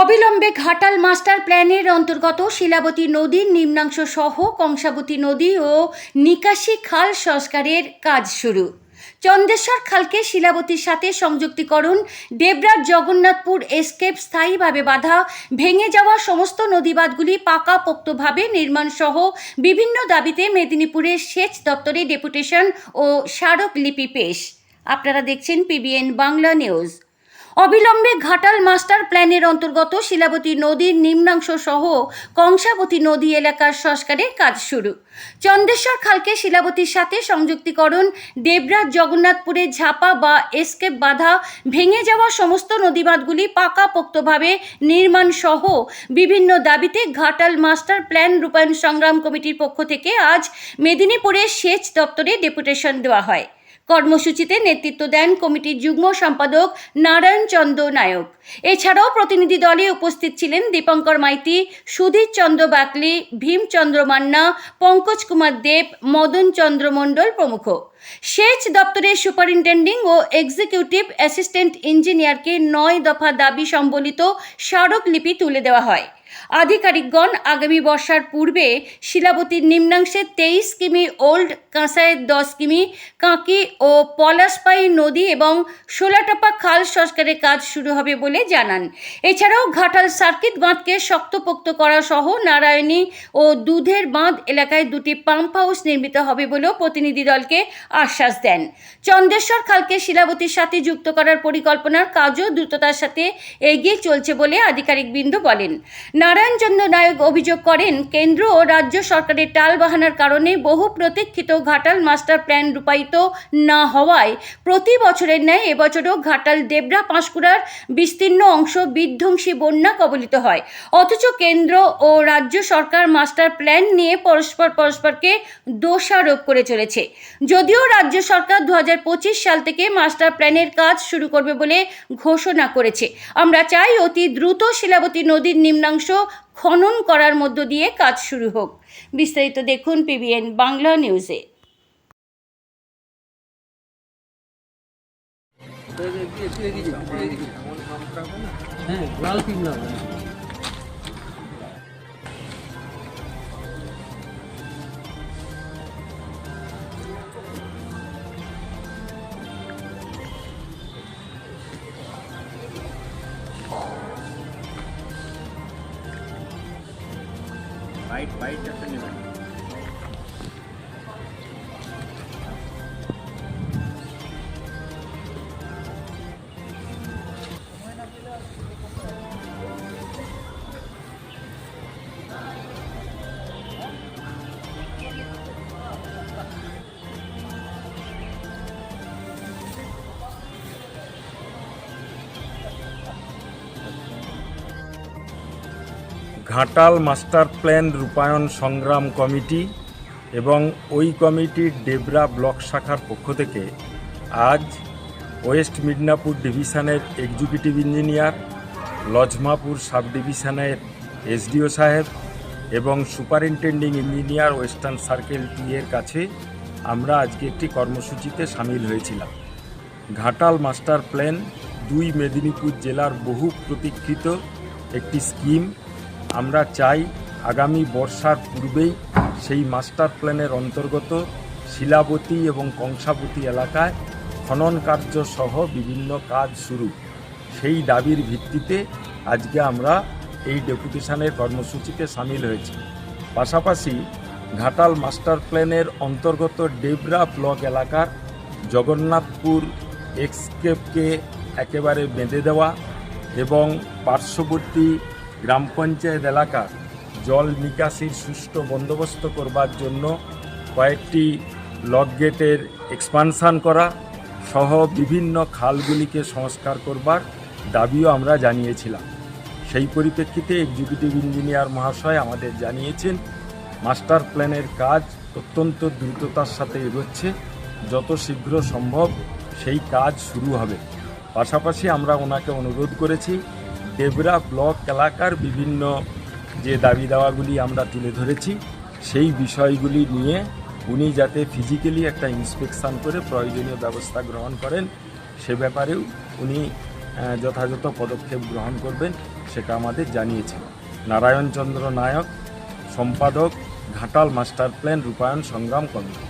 অবিলম্বে ঘাটাল মাস্টার প্ল্যানের অন্তর্গত শিলাবতী নদীর নিম্নাংশ সহ কংসাবতী নদী ও নিকাশি খাল সংস্কারের কাজ শুরু। চন্দেশ্বর খালকে শিলাবতীর সাথে সংযুক্তিকরণ, দেবরাজ জগন্নাথপুর এসকেপ স্থায়ীভাবে বাধা, ভেঙে যাওয়া সমস্ত নদীবাঁধগুলি পাকাপোক্তভাবে নির্মাণ সহ বিভিন্ন দাবিতে মেদিনীপুরের সেচ দপ্তরে ডেপুটেশন ও স্মারকলিপি পেশ। আপনারা দেখছেন পিবিএন বাংলা নিউজ। অবিলম্বে ঘাটাল মাস্টার প্ল্যানের অন্তর্গত শিলাবতী নদীর নিম্নাংশ সহ কংসাবতী নদী এলাকার সংস্কারের কাজ শুরু। চন্দেশ্বর খালকে শিলাবতীর সাথে সংযুক্তিকরণ, দেবরাজ জগন্নাথপুরের ঝাপা বা এসকেপ বাধা, ভেঙে যাওয়া সমস্ত নদীবাঁধগুলি পাকাপোক্তভাবে নির্মাণ সহ বিভিন্ন দাবিতে ঘাটাল মাস্টার প্ল্যান রূপায়ণ সংগ্রাম কমিটির পক্ষ থেকে আজ মেদিনীপুরের সেচ দপ্তরে ডেপুটেশন দেওয়া হয়। কর্মসূচিতে নেতৃত্ব দেন কমিটির যুগ্ম সম্পাদক নারায়ণ চন্দ্র নায়ক। এছাড়াও প্রতিনিধি দলে উপস্থিত ছিলেন দীপঙ্কর মাইতি, সুধীর চন্দ্র বাকলি, ভীমচন্দ্র মান্না, পঙ্কজ কুমার দেব, মদন চন্দ্র মণ্ডল প্রমুখ। সেচ দপ্তরের সুপারিনটেন্ডিং ও এক্সিকিউটিভ অ্যাসিস্ট্যান্ট ইঞ্জিনিয়ারকে নয় দফা দাবি সম্বলিত স্মারকলিপি তুলে দেওয়া হয়। আধিকারিকগণ আগামী বর্ষার পূর্বে শিলাবতীর নিম্নাংশে তেইশ কিমি ওল্ড, কাঁসাইয়ের দশ কিমি, কাঁকি ও পলাশপাই নদী এবং সোলাটাপা খাল সংস্কারের কাজ শুরু হবে বলে জানান। এছাড়াও ঘাটাল সার্কিট বাঁধকে শক্তপোক্ত করা সহ নারায়ণী ও দুধের বাঁধ এলাকায় দুটি পাম্প হাউস নির্মিত হবে বলেও প্রতিনিধি দলকে আশ্বাস দেন। চন্দেশ্বর খালকে শিলাবতীর সাথে যুক্ত করার পরিকল্পনার কাজও দ্রুততার সাথে এগিয়ে চলছে বলে আধিকারিকবৃন্দ বলেন। নারায়ণচন্দ্র নায়ক অভিযোগ করেন, কেন্দ্র ও রাজ্য সরকারের টাল বাহানার কারণে বহু প্রতীক্ষিত ঘাটাল মাস্টার প্ল্যান রূপায়িত না হওয়ায় প্রতি বছরের ন্যায় এবছরও ঘাটাল দেবরা পাঁশকুড়ার বিস্তীর্ণ অংশ বিধ্বংসী বন্যা কবলিত হয়। অথচ কেন্দ্র ও রাজ্য সরকার মাস্টার প্ল্যান নিয়ে পরস্পর পরস্পরকে দোষারোপ করে চলেছে। যদিও রাজ্য সরকার দু হাজার পঁচিশ সাল থেকে মাস্টার প্ল্যানের কাজ শুরু করবে বলে ঘোষণা করেছে। আমরা চাই অতি দ্রুত শিলাবতী নদীর নিম্নাংশ খনন করার মধ্য দিয়ে কাজ শুরু হোক। বিস্তারিত দেখুন পিবিএন বাংলা নিউজে। হ্যাঁ লাল white, white definitely. Ghatal master plan রূপায়ণ সংগ্রাম কমিটি এবং ওই কমিটির ডেবরা ব্লক শাখার পক্ষ থেকে আজ ওয়েস্ট মিদনাপুর ডিভিশনের এক্সিকিউটিভ ইঞ্জিনিয়ার, লজমাপুর সাব ডিভিশনের এসডিও সাহেব এবং সুপারিনটেন্ডিং ইঞ্জিনিয়ার ওয়েস্টার্ন সার্কেল টি এর কাছে আমরা আজকে একটি কর্মসূচিতে সামিল হয়েছিলাম। ঘাটাল মাস্টার প্ল্যান দুই মেদিনীপুর জেলার বহু প্রতীক্ষিত একটি স্কিম আমরা চাই আগামী বর্ষার পূর্বেই সেই মাস্টার প্ল্যানের অন্তর্গত শিলাবতী এবং কংসাবতী এলাকায় খনন কার্য সহ বিভিন্ন কাজ শুরু। সেই দাবির ভিত্তিতে আজকে আমরা এই ডেপুটেশনের কর্মসূচিতে সামিল হয়েছি। পাশাপাশি ঘাটাল মাস্টার প্ল্যানের অন্তর্গত ডেবরা ব্লক এলাকার জগন্নাথপুর এক্সকেপকে একেবারে বেঁধে দেওয়া এবং পার্শ্ববর্তী গ্রাম পঞ্চায়েত এলাকার জল নিকাশির সুষ্ঠু বন্দোবস্ত করবার জন্য কয়েকটি লক গেটের এক্সপানশন করা সহ বিভিন্ন খালগুলিকে সংস্কার করবার দাবিও আমরা জানিয়েছিলাম। সেই পরিপ্রেক্ষিতে এক্সিকিউটিভ ইঞ্জিনিয়ার মহাশয় আমাদের জানিয়েছেন, মাস্টার প্ল্যানের কাজ অত্যন্ত দ্রুততার সাথে এগোচ্ছে। যত শীঘ্র সম্ভব সেই কাজ শুরু হবে। পাশাপাশি আমরা ওনাকে অনুরোধ করেছি ডেবরা ব্লক এলাকার বিভিন্ন যে দাবি দাওয়াগুলি আমরা তুলে ধরেছি, সেই বিষয়গুলি নিয়ে উনি যাতে ফিজিক্যালি একটা ইন্সপেকশান করে প্রয়োজনীয় ব্যবস্থা গ্রহণ করেন, সে ব্যাপারেও উনি যথাযথ পদক্ষেপ গ্রহণ করবেন সেটা আমাদের জানিয়েছেন। নারায়ণচন্দ্র নায়ক, সম্পাদক, ঘাটাল মাস্টার প্ল্যান রূপায়ণ সংগ্রাম কমিটি।